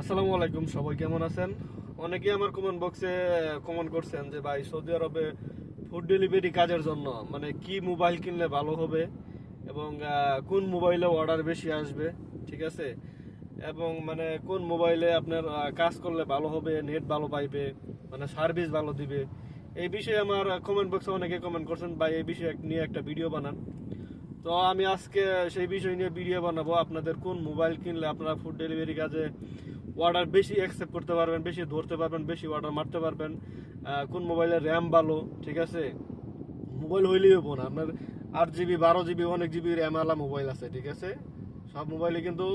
আসসালামু আলাইকুম, সবাই কেমন আছেন? অনেকেই আমার কমেন্ট বক্সে কমেন্ট করছেন যে, ভাই, সৌদি আরবে ফুড ডেলিভারি কাজের জন্য মানে কি মোবাইল কিনলে ভালো হবে এবং কোন মোবাইলে অর্ডার বেশি আসবে? ঠিক আছে? এবং মানে কোন মোবাইলে আপনার কাজ করলে ভালো হবে নেট ভালো পাইবে মানে সার্ভিস ভালো দিবে? এই বিষয়ে আমার কমেন্ট বক্সে অনেকে কমেন্ট করছেন, ভাই, এই বিষয়ে নিয়ে একটা ভিডিও বানান। তো আমি আজকে সেই বিষয় নিয়ে ভিডিও বানাবো, আপনাদের কোন মোবাইল কিনলে আপনারা ফুড ডেলিভারি কাজে অর্ডার বেশি অ্যাকসেপ্ট করতে পারবেন, বেশি ধরতে পারবেন, বেশি অর্ডার মারতে পারবেন। কোন মোবাইলের র্যাম ভালো, ঠিক আছে? মোবাইল হইলেই হব না। আপনার আট জিবি বারো জিবি অনেক জিবি র্যাম আলা মোবাইল আছে, ঠিক আছে? সব মোবাইলে কিন্তু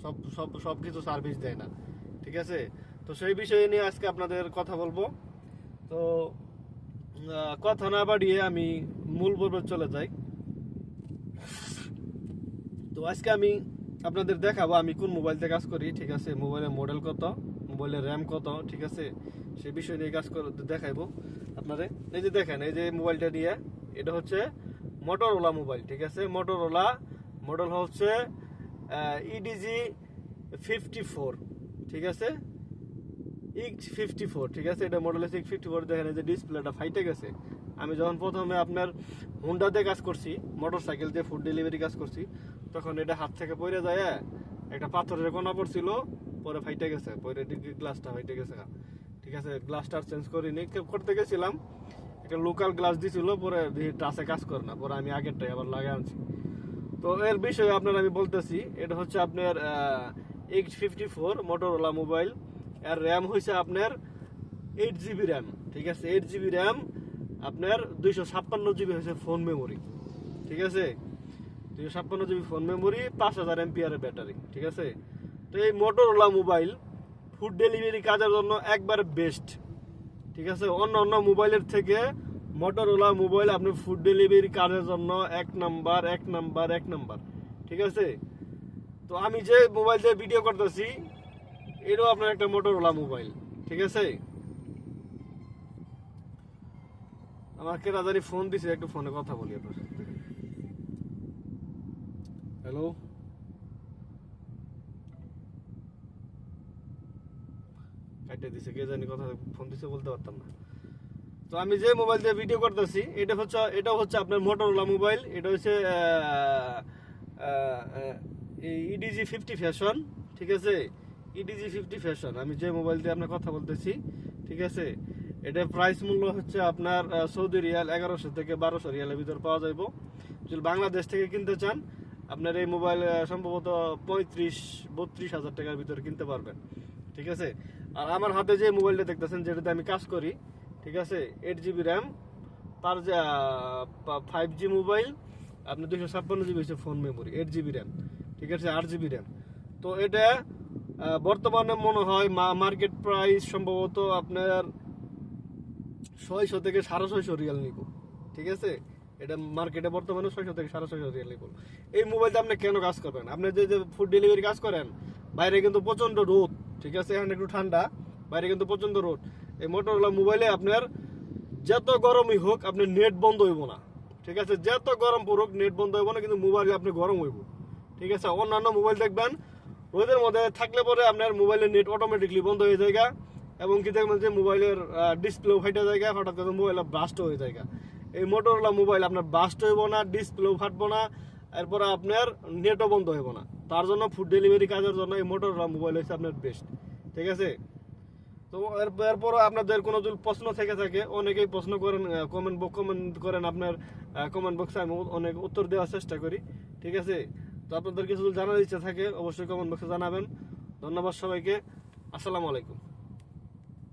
সব সব সব কিছু সার্ভিস দেয় না, ঠিক আছে? তো সেই বিষয়ে নিয়ে আজকে আপনাদের কথা বলব। তো কথা না বাড়িয়ে আমি মূল পর্বে চলে যাই। তো আজকে আমি আপনাদের দেখাবো আমি কোন মোবাইল দিয়ে কাজ করি, ঠিক আছে? মোবাইলের মডেল কত মোবাইলের র্যাম কত, ঠিক আছে? সে বিষয় নিয়ে কাজ করে দেখাইবো আপনারে। এই যে দেখেন, এই যে মোবাইলটা নিয়ে, এটা হচ্ছে মোটরওয়ালা মোবাইল ঠিক আছে? মোটরওয়ালা মডেল হচ্ছে ইডিজি ফিফটি ফোর ঠিক আছে? ইক্স ফিফটি ফোর ঠিক আছে? এটা মডেল হচ্ছে ফিফটি ফোর দেখেন যে ডিসপ্লেটা ফাইটে গেছে। আমি যখন প্রথমে আপনার হুন্ডাতে কাজ করছি মোটর সাইকেল দিয়ে ফুড ডেলিভারি কাজ করছি তখন এটা হাত থেকে পড়ে যায়, একটা পাথরের কোনা পড়ছিল, পরে ফাইটে গেছে, পরে গ্লাসটা ফাইটে গেছে। ঠিক আছে গ্লাসটা চেঞ্জ করিনি, কে- করতে গেছিলাম, একটা লোকাল গ্লাস দিছিল, পরে টাচে কাজ করে না, পরে আমি আগেরটাই আবার লাগিয়ে আনছি। তো এর বিষয়ে আপনার আমি বলতেছি, এটা হচ্ছে আপনার এইট ফিফটি ফোর মোটরওয়ালা মোবাইল এর র্যাম হয়েছে আপনার এইট জিবি র্যাম ঠিক আছে এইট জিবি র্যাম আপনার দুইশো ছাপ্পান্ন জিবি হয়েছে ফোন মেমোরি ঠিক আছে? দুইশো ছাপ্পান্ন জিবি ফোন মেমোরি, পাঁচ হাজার এমপিআরের ব্যাটারি, ঠিক আছে? তো এই মোটরওয়ালা মোবাইল ফুড ডেলিভারি কাজের জন্য একবার বেস্ট ঠিক আছে? অন্য অন্য মোবাইলের থেকে মোটরওয়ালা মোবাইল আপনি ফুড ডেলিভারি কাজের জন্য এক নাম্বার এক নাম্বার এক নাম্বার, ঠিক আছে? তো আমি যে মোবাইল দিয়ে ভিডিও করতেছি, এটাও আপনার একটা মোটরওয়ালা মোবাইল ঠিক আছে? আমাকে রাজারি ফোন দিছে, একটু ফোনে কথা বলি আপনার হ্যালো কাটে দিছে, কে জানি কথা ফোন দিছে বলতে পারতাম না। তো আমি যে মোবাইল দিয়ে ভিডিও করতেছি, এটা হচ্ছে এটা হচ্ছে আপনার মোটরওয়ালা মোবাইল এটা হচ্ছে ইডিজি ফিফটি ফ্যাশন ঠিক আছে? ইডিজি ফিফটি ফ্যাশন আমি যে মোবাইল দিয়ে আপনার কথা বলতেছি, ঠিক আছে? এটা প্রাইস মূল্য হচ্ছে আপনার সৌদি রিয়াল এগারোশো থেকে বারোশো রিয়ালের ভিতর পাওয়া যাইব। যদি বাংলাদেশ থেকে কিনতে চান আপনার এই মোবাইল সম্ভবত পঁয়ত্রিশ, বত্রিশ হাজার টাকার ভিতরে কিনতে পারবেন, ঠিক আছে? আর আমার হাতে যে মোবাইলটা দেখতেছেন, যেটাতে আমি কাজ করি, ঠিক আছে? এইট জিবি র্যাম তার পার ফাইভ জি মোবাইল আপনার দুশো ছাপ্পান্ন জিবি হচ্ছে phone memory eight GB RAM ঠিক আছে? আট জিবি র্যাম তো এটা বর্তমানে মনে হয় মার্কেট প্রাইস সম্ভবত আপনার ছয়শো থেকে সাড়ে ছয়শো রিয়াল নিব, ঠিক আছে? এটা মার্কেটে বর্তমানে ছয়শো থেকে সাড়ে ছয়শো রিয়াল নিব এই মোবাইলটা আপনি কেন কাজ করবেন? আপনি যে যে ফুড ডেলিভারি কাজ করেন, বাইরে কিন্তু প্রচণ্ড রোদ, ঠিক আছে? এখানে একটু ঠান্ডা, বাইরে কিন্তু প্রচণ্ড রোদ। এই মোটরওয়ালা মোবাইলে আপনার যত গরমই হোক, আপনি নেট বন্ধ হইব না, ঠিক আছে? যত গরম পড়ুক নেট বন্ধ হইব না, কিন্তু মোবাইলে আপনি গরম হইব, ঠিক আছে? অন্যান্য মোবাইল দেখবেন, রোদের মধ্যে থাকলে পরে আপনার মোবাইলের নেট অটোমেটিকলি বন্ধ হয়ে যায় এবং কি দেখবেন যে মোবাইলের ডিসপ্লেও ফাইটা যায় হঠাৎ করে মোবাইল ব্রাস্ট হয়ে যায় এই মোটরওয়ালা মোবাইল আপনার বাস্ট হইব না ডিসপ্লেও ফাটবো না, এরপরে আপনার নেটও বন্ধ হইব না। তার জন্য ফুড ডেলিভারি কাজের জন্য এই মোটরওয়ালা মোবাইল হচ্ছে আপনার বেস্ট ঠিক আছে? তো এর- এরপরও আপনাদের কোনো যদি প্রশ্ন থেকে থাকে, অনেকেই প্রশ্ন করেন কমেন্ট বক্স কমেন্ট করেন আপনার কমেন্ট বক্সে আমি অনেক উত্তর দেওয়ার চেষ্টা করি, ঠিক আছে? তো আপনাদের কিছু জানার ইচ্ছা থাকে, অবশ্যই কমেন্ট বক্সে জানাবেন। ধন্যবাদ সবাইকে। আসসালামু আলাইকুম।